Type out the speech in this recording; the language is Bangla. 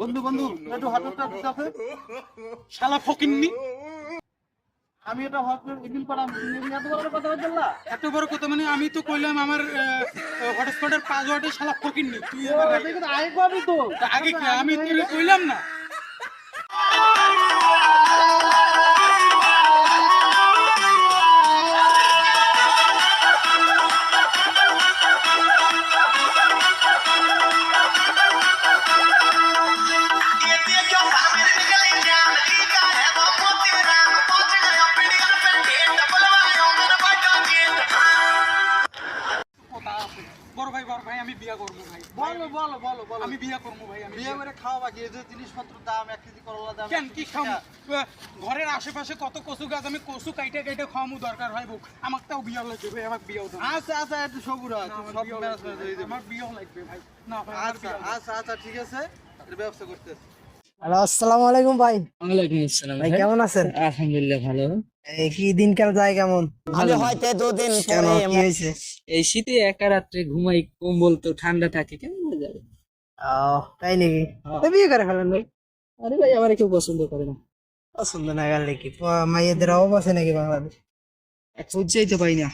বন্ধু বন্ধু একটু হাতটা দিতে শালা ফকিননি। আমি এটা হসপিটাল পাড়া এত বড় কথা না? এত বড় কথা মানে আমি তো কইলাম আমার হটস্পটের পাসওয়ার্ডে শালা ফকিননি। তুই আগে আমি তোরে কইলাম না? বড় ভাই বড় ভাই আমি বিয়া করব ভাই। বলো বলো বলো বলো। আমি বিয়া করব ভাই আমি বিয়ে করে খাওয়া বাকি এই যে জিনিসপত্র দাম এক কেজি করলা দাম কেন কি খাম? ঘরের আশেপাশে কত কচু গাছ আমি কচু কাইটে কাইটে খাওয়ামু দরকার হয় বুক আমার তাও বিয়া লাগবে ভাই আমার বিয়াও দাও আচ্ছা আচ্ছা একটু সবুর আছে আমার সব বিয়াও ম্যানেজ লাগবে করে আমার বিয়াও লাগবে ভাই। না ভাই আচ্ছা আচ্ছা আচ্ছা ঠিক আছে। এর ব্যবস্থা করতেছি। হ্যালো আসসালামু আলাইকুম ভাই। ওয়ালাইকুম আসসালাম। ভাই কেমন আছেন? আলহামদুলিল্লাহ ভালো। এই কি দিনকাল যায় কেমন? আমি হয়তো দুদিন পরে কি হয়েছে? এই শীতে একা রাত্রে ঘুমাই কম্বল তো ঠান্ডা থাকে কেমন হয়ে যাবে? ও তাই নাকি? হ্যাঁ। তো বিয়ে করে ফেলেন ভাই? আরে ভাই আমার কেউ পছন্দ করে না। পছন্দ না গেল নাকি প- মাইয়েদের অভাব আছে নাকি বাংলাদেশ? বুঝতেই তো পাই না।